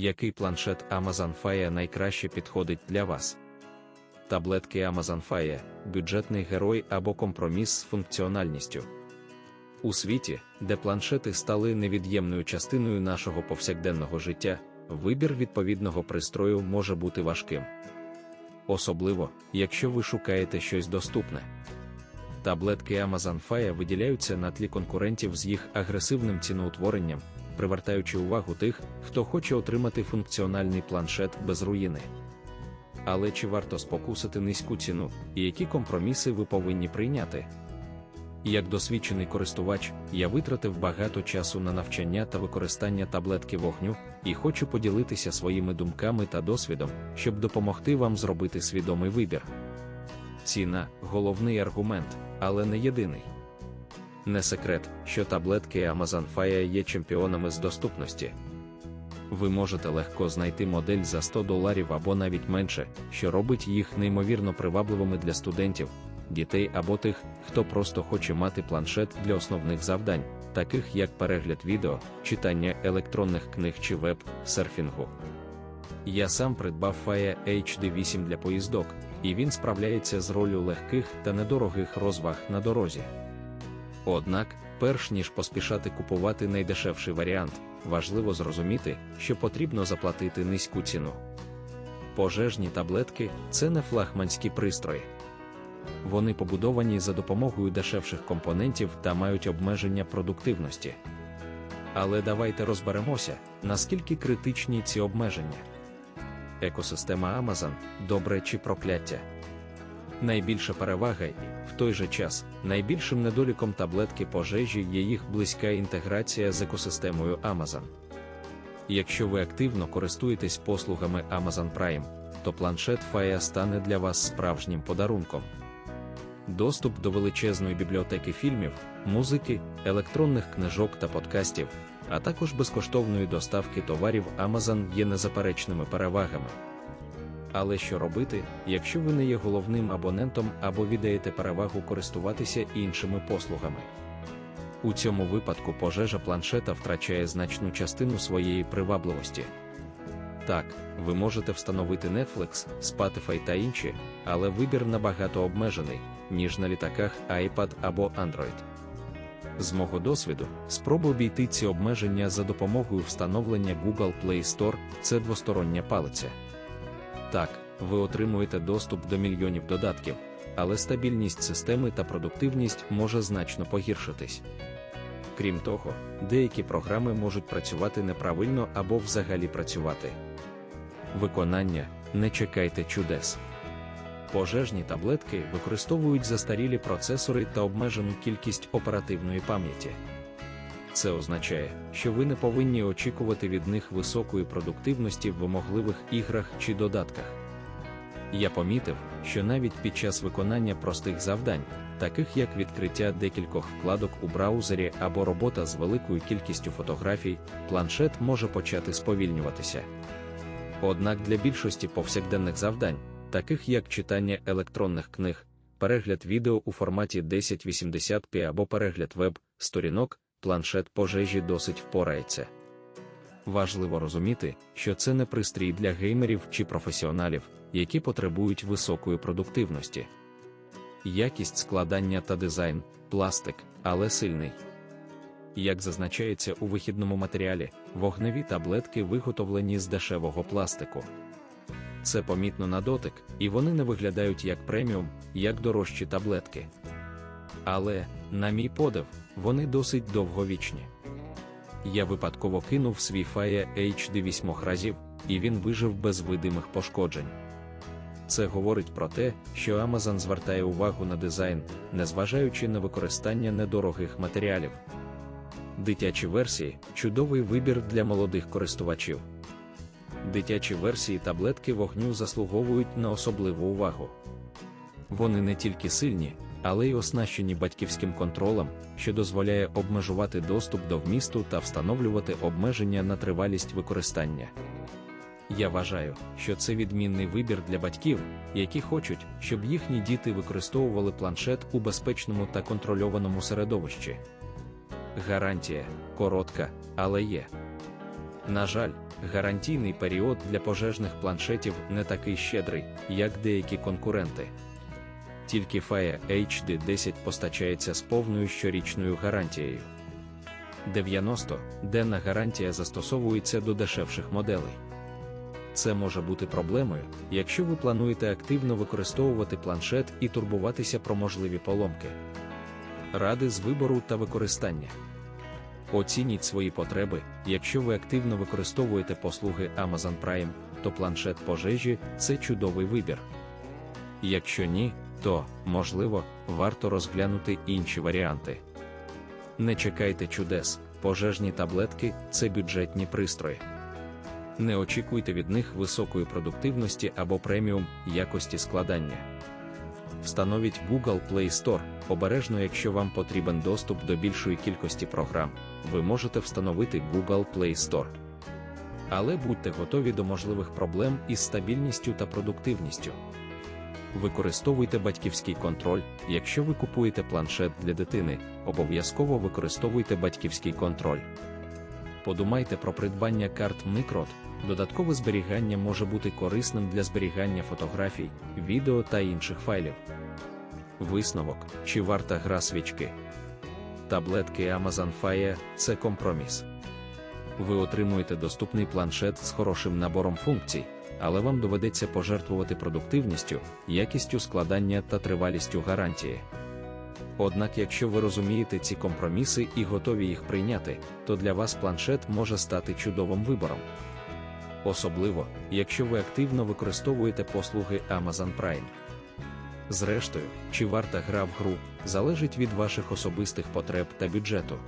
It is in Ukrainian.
який планшет Amazon Fire найкраще підходить для вас. Таблетки Amazon Fire – бюджетний герой або компроміс з функціональністю. У світі, де планшети стали невід'ємною частиною нашого повсякденного життя, вибір відповідного пристрою може бути важким. Особливо, якщо ви шукаєте щось доступне. Таблетки Amazon Fire виділяються на тлі конкурентів з їх агресивним ціноутворенням, привертаючи увагу тих, хто хоче отримати функціональний планшет без руїни. Але чи варто спокусити низьку ціну, і які компроміси ви повинні прийняти? Як досвідчений користувач, я витратив багато часу на навчання та використання таблетки вогню і хочу поділитися своїми думками та досвідом, щоб допомогти вам зробити свідомий вибір. Ціна головний аргумент, але не єдиний. Не секрет, що таблетки Amazon Fire є чемпіонами з доступності. Ви можете легко знайти модель за 100 доларів або навіть менше, що робить їх неймовірно привабливими для студентів, дітей або тих, хто просто хоче мати планшет для основних завдань, таких як перегляд відео, читання електронних книг чи веб-серфінгу. Я сам придбав Fire HD 8 для поїздок, і він справляється з ролью легких та недорогих розваг на дорозі. Однак, перш ніж поспішати купувати найдешевший варіант, важливо зрозуміти, що потрібно заплатити низьку ціну. Пожежні таблетки це не флагманські пристрої. Вони побудовані за допомогою дешевших компонентів та мають обмеження продуктивності. Але давайте розберемося, наскільки критичні ці обмеження. Екосистема Amazon добре чи прокляття. Найбільша перевага і, в той же час, найбільшим недоліком таблетки пожежі є їх близька інтеграція з екосистемою Amazon. Якщо ви активно користуєтесь послугами Amazon Prime, то планшет Fire стане для вас справжнім подарунком. Доступ до величезної бібліотеки фільмів, музики, електронних книжок та подкастів, а також безкоштовної доставки товарів Amazon є незаперечними перевагами. Але що робити, якщо ви не є головним абонентом або віддаєте перевагу користуватися іншими послугами? У цьому випадку пожежа планшета втрачає значну частину своєї привабливості. Так, ви можете встановити Netflix, Spotify та інші, але вибір набагато обмежений, ніж на літаках iPad або Android. З мого досвіду, спроба обійти ці обмеження за допомогою встановлення Google Play Store це двостороння палиця. Так, ви отримуєте доступ до мільйонів додатків, але стабільність системи та продуктивність може значно погіршитись. Крім того, деякі програми можуть працювати неправильно або взагалі працювати. Виконання не чекайте чудес. Пожежні таблетки використовують застарілі процесори та обмежену кількість оперативної пам'яті. Це означає, що ви не повинні очікувати від них високої продуктивності в вимогливих іграх чи додатках. Я помітив, що навіть під час виконання простих завдань, таких як відкриття декількох вкладок у браузері або робота з великою кількістю фотографій, планшет може почати сповільнюватися. Однак для більшості повсякденних завдань, таких як читання електронних книг, перегляд відео у форматі 1080p або перегляд веб-сторінок, планшет пожежі досить впорається. Важливо розуміти, що це не пристрій для геймерів чи професіоналів, які потребують високої продуктивності. Якість складання та дизайн, пластик, але сильний. Як зазначається у вихідному матеріалі, вогневі таблетки виготовлені з дешевого пластику. Це помітно на дотик, і вони не виглядають як преміум, як дорожчі таблетки. Але, на мій подив, вони досить довговічні. Я випадково кинув свій Fire HD 8 разів, і він вижив без видимих пошкоджень. Це говорить про те, що Amazon звертає увагу на дизайн, незважаючи на використання недорогих матеріалів. Дитячі версії чудовий вибір для молодих користувачів. Дитячі версії таблетки вогню заслуговують на особливу увагу. Вони не тільки сильні, але й оснащені батьківським контролем, що дозволяє обмежувати доступ до вмісту та встановлювати обмеження на тривалість використання. Я вважаю, що це відмінний вибір для батьків, які хочуть, щоб їхні діти використовували планшет у безпечному та контрольованому середовищі. Гарантія коротка, але є. На жаль, гарантійний період для пожежних планшетів не такий щедрий, як деякі конкуренти. Тільки Fire HD 10 постачається з повною щорічною гарантією. 90 денна гарантія застосовується до дешевших моделей. Це може бути проблемою, якщо ви плануєте активно використовувати планшет і турбуватися про можливі поломки. Ради з вибору та використання. Оцініть свої потреби. Якщо ви активно використовуєте послуги Amazon Prime, то планшет пожежі це чудовий вибір. Якщо ні, то, можливо, варто розглянути інші варіанти. Не чекайте чудес, пожежні таблетки це бюджетні пристрої. Не очікуйте від них високої продуктивності або преміум якості складання. Встановіть Google Play Store. Обережно, якщо вам потрібен доступ до більшої кількості програм, ви можете встановити Google Play Store. Але будьте готові до можливих проблем із стабільністю та продуктивністю. Використовуйте батьківський контроль. Якщо ви купуєте планшет для дитини, обов'язково використовуйте батьківський контроль. Подумайте про придбання карт Microt. Додаткове зберігання може бути корисним для зберігання фотографій, відео та інших файлів. Висновок, чи варта гра свічки? Таблетки Amazon Fire – це компроміс. Ви отримуєте доступний планшет з хорошим набором функцій, але вам доведеться пожертвувати продуктивністю, якістю складання та тривалістю гарантії. Однак, якщо ви розумієте ці компроміси і готові їх прийняти, то для вас планшет може стати чудовим вибором. Особливо, якщо ви активно використовуєте послуги Amazon Prime. Зрештою, чи варта гра в гру, залежить від ваших особистих потреб та бюджету.